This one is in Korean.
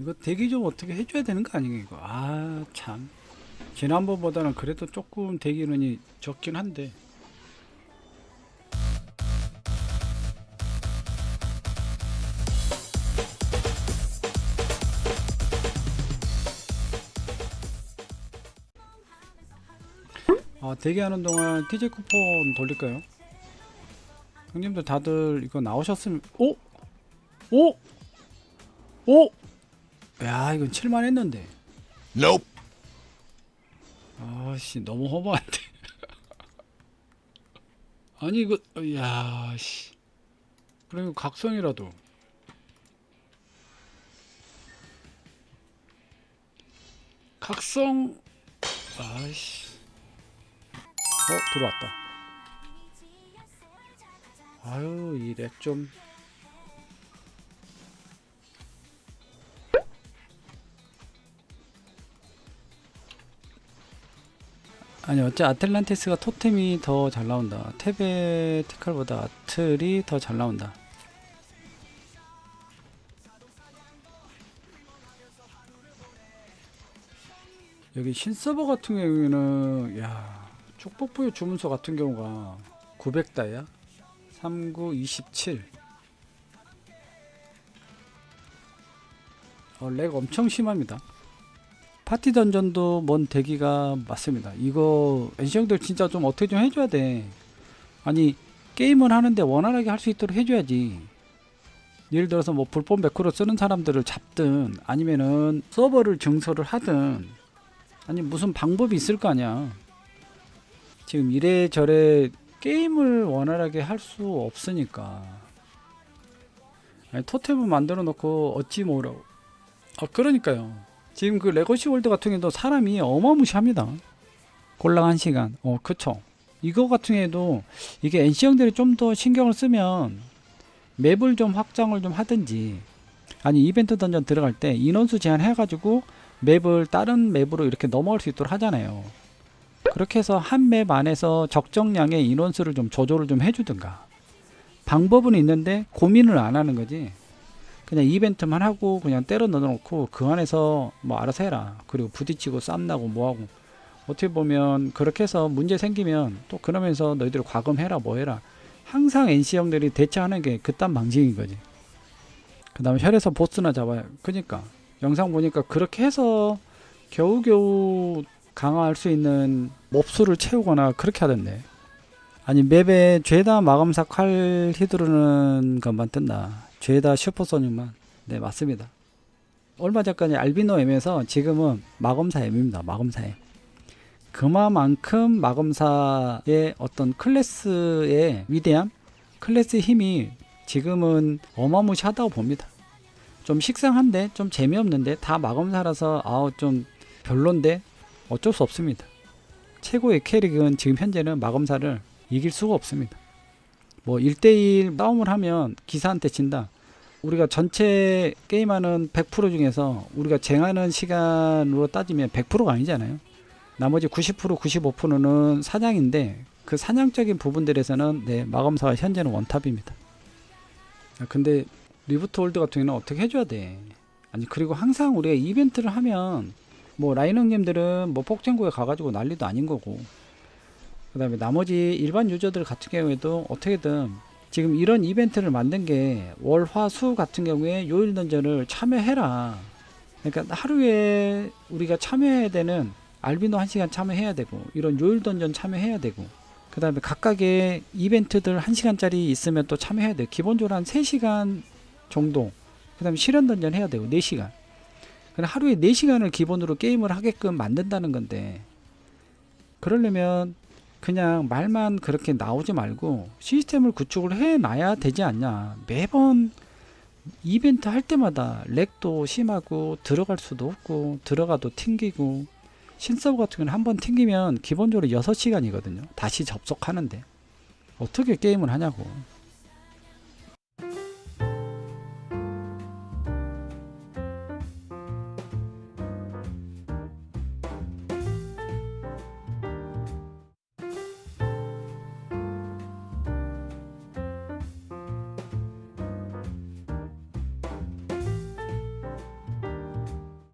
이거 대기 좀 어떻게 해줘야 되는 거 아니에요 이거 아 참 지난번보다는 그래도 조금 대기 인원이 적긴 한데 아 대기하는 동안 TJ 쿠폰 돌릴까요? 형님들 다들 이거 나오셨으면 오? 오? 오? 야 이건 칠만 했는데. Nope. 아씨 너무 허무한데. 아니 이거 야씨. 이거 각성이라도. 각성. 아씨. 어 들어왔다. 아유 이 렉좀 아니 어째 아틀란티스가 토템이 더 잘 나온다. 테베티칼보다 아틀이 더 잘 나온다. 여기 신서버 같은 경우에는 야 축복부의 주문서 같은 경우가 900다야 3927 어, 렉 엄청 심합니다 파티 던전도 먼 대기가 맞습니다. 이거 NC형들 진짜 좀 어떻게 좀 해줘야 돼. 아니 게임을 하는데 원활하게 할 수 있도록 해줘야지. 예를 들어서 뭐 불법 매크로 쓰는 사람들을 잡든 아니면은 서버를 증설을 하든 아니 무슨 방법이 있을 거 아니야. 지금 이래저래 게임을 원활하게 할 수 없으니까. 아니 토템을 만들어 놓고 어찌 뭐라고. 아 그러니까요. 지금 그 레거시 월드 같은 경우도 사람이 어마무시합니다. 꼴랑 한 시간. 어, 그쵸. 이거 같은 경우에도 이게 NC형들이 좀 더 신경을 쓰면 맵을 좀 확장을 좀 하든지 아니 이벤트 던전 들어갈 때 인원수 제한해가지고 맵을 다른 맵으로 이렇게 넘어갈 수 있도록 하잖아요. 그렇게 해서 한 맵 안에서 적정량의 인원수를 좀 조절을 좀 해주든가. 방법은 있는데 고민을 안 하는 거지. 그냥 이벤트만 하고 그냥 때려 넣어놓고 그 안에서 뭐 알아서 해라. 그리고 부딪히고 쌈나고 뭐하고 어떻게 보면 그렇게 해서 문제 생기면 또 그러면서 너희들 과금해라 뭐해라. 항상 NC 형들이 대처하는 게 그딴 방식인 거지. 그 다음에 혈에서 보스나 잡아요. 그니까 영상 보니까 그렇게 해서 겨우겨우 강화할 수 있는 몹수를 채우거나 그렇게 하던데. 아니 맵에 죄다 마감사 칼 휘두르는 것만 뜬다. 죄다 슈퍼소닉만. 네 맞습니다. 얼마 전까지 알비노 M에서 지금은 마검사 M입니다. 마검사 M. 그만큼 마검사의 어떤 클래스의 위대함, 클래스의 힘이 지금은 어마무시하다고 봅니다. 좀 식상한데, 좀 재미없는데, 다 마검사라서 아우 좀 별론데 어쩔 수 없습니다. 최고의 캐릭은 지금 현재는 마검사를 이길 수가 없습니다. 뭐 1대1 싸움을 하면 기사한테 진다. 우리가 전체 게임하는 100% 중에서 우리가 쟁하는 시간으로 따지면 100%가 아니잖아요. 나머지 90% 95%는 사냥인데 그 사냥적인 부분들에서는 네, 마검사가 현재는 원탑입니다. 아, 근데 리부트 홀드 같은 경우는 어떻게 해줘야 돼? 아니 그리고 항상 우리가 이벤트를 하면 뭐 라이너님들은 뭐 폭쟁구에 가가지고 난리도 아닌 거고 그 다음에 나머지 일반 유저들 같은 경우에도 어떻게든 지금 이런 이벤트를 만든 게 월, 화, 수 같은 경우에 요일 던전을 참여해라. 그러니까 하루에 우리가 참여해야 되는 알비노 1시간 참여해야 되고 이런 요일 던전 참여해야 되고 그 다음에 각각의 이벤트들 1시간짜리 있으면 또 참여해야 돼. 기본적으로 한 3시간 정도. 그 다음에 실현 던전 해야 되고 4시간. 그럼 하루에 4시간을 기본으로 게임을 하게끔 만든다는 건데 그러려면 그냥 말만 그렇게 나오지 말고 시스템을 구축을 해 놔야 되지 않냐. 매번 이벤트 할 때마다 렉도 심하고 들어갈 수도 없고 들어가도 튕기고 신서버 같은 경우는 한 번 튕기면 기본적으로 6시간이거든요. 다시 접속하는데 어떻게 게임을 하냐고.